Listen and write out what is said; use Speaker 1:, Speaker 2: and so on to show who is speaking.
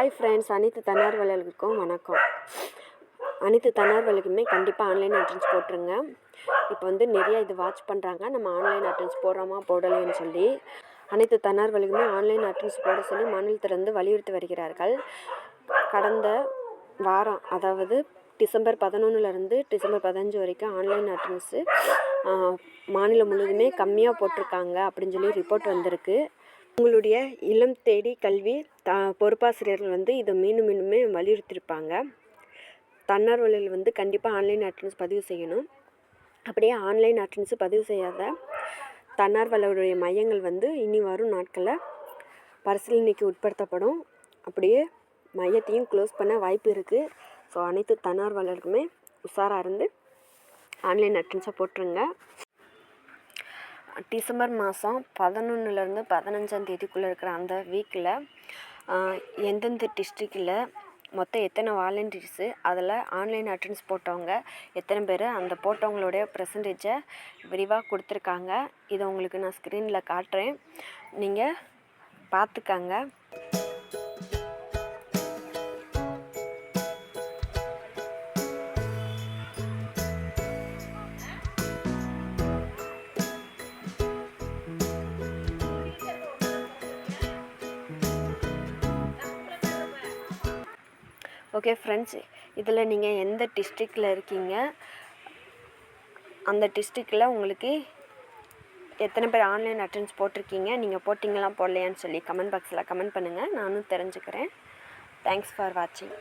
Speaker 1: Hi friends அனைத்து தன்னார்வலர்களுக்கும் வணக்கம். அனைத்து தன்னார்வலர்களுமே கண்டிப்பாக ஆன்லைன் அட்டன்ஸ் போட்டுருங்க. இப்போ வந்து நிறைய இது வாட்ச் பண்ணுறாங்க நம்ம ஆன்லைன் அட்டன்ஸ் போடுறோமா போடலைன்னு சொல்லி. அனைத்து தன்னார்வலர்களுமே ஆன்லைன் அட்டன்ஸ் போட சொல்லி மாநிலத்திலிருந்து வலியுறுத்தி வருகிறார்கள். கடந்த வாரம் அதாவது டிசம்பர் பதினொன்றுலேருந்து டிசம்பர் பதினஞ்சு வரைக்கும் ஆன்லைன் அட்டன்ஸு மாநிலம் முழுவதுமே கம்மியாக போட்டிருக்காங்க அப்படின்னு சொல்லி ரிப்போர்ட் வந்திருக்கு. உங்களுடைய இளம் தேடி கல்வி த பொறுப்பாசிரியர்கள் வந்து இதை மீண்டும் மீண்டுமே வலியுறுத்தியிருப்பாங்க. தன்னார்வலையில் வந்து கண்டிப்பாக ஆன்லைன் அட்டன்ஸ் பதிவு செய்யணும். அப்படியே ஆன்லைன் அட்டன்ஸு பதிவு செய்யாத தன்னார்வலருடைய மையங்கள் வந்து இனி வரும் நாட்களில் பரிசீலனைக்கு உட்படுத்தப்படும். அப்படியே மையத்தையும் க்ளோஸ் பண்ண வாய்ப்பு இருக்குது ஸோ அனைத்து தன்னார்வலருக்குமே உஷாராக இருந்து ஆன்லைன் அட்டன்ஸை போட்டுருங்க. டிசம்பர் மாதம் பதினொன்றுலேருந்து பதினஞ்சாம் தேதிக்குள்ளே இருக்கிற அந்த வீக்கில் எந்தெந்த டிஸ்ட்ரிக்டில் மொத்தம் எத்தனை வாலண்டியர்ஸு அதில் ஆன்லைன் அட்டன்ஸ் போட்டவங்க எத்தனை பேர் அந்த போட்டவங்களுடைய பர்சன்டேஜை விரிவாக கொடுத்துருக்காங்க. இதை உங்களுக்கு நான் ஸ்க்ரீனில் காட்டுறேன். நீங்கள் பார்த்துக்கங்க ஓகே ஃப்ரெண்ட்ஸ் இதில் நீங்கள் எந்த டிஸ்ட்ரிக்டில் இருக்கீங்க? அந்த டிஸ்ட்ரிக்டில் உங்களுக்கு எத்தனை பேர் ஆன்லைன் அட்டன்ஸ் போட்டிருக்கீங்க? நீங்கள் போட்டிங்களா போடலையான்னு சொல்லி கமெண்ட் பாக்ஸில் கமெண்ட் பண்ணுங்கள் நானும் தெரிஞ்சுக்கிறேன். தேங்க்ஸ் ஃபார் வாட்சிங்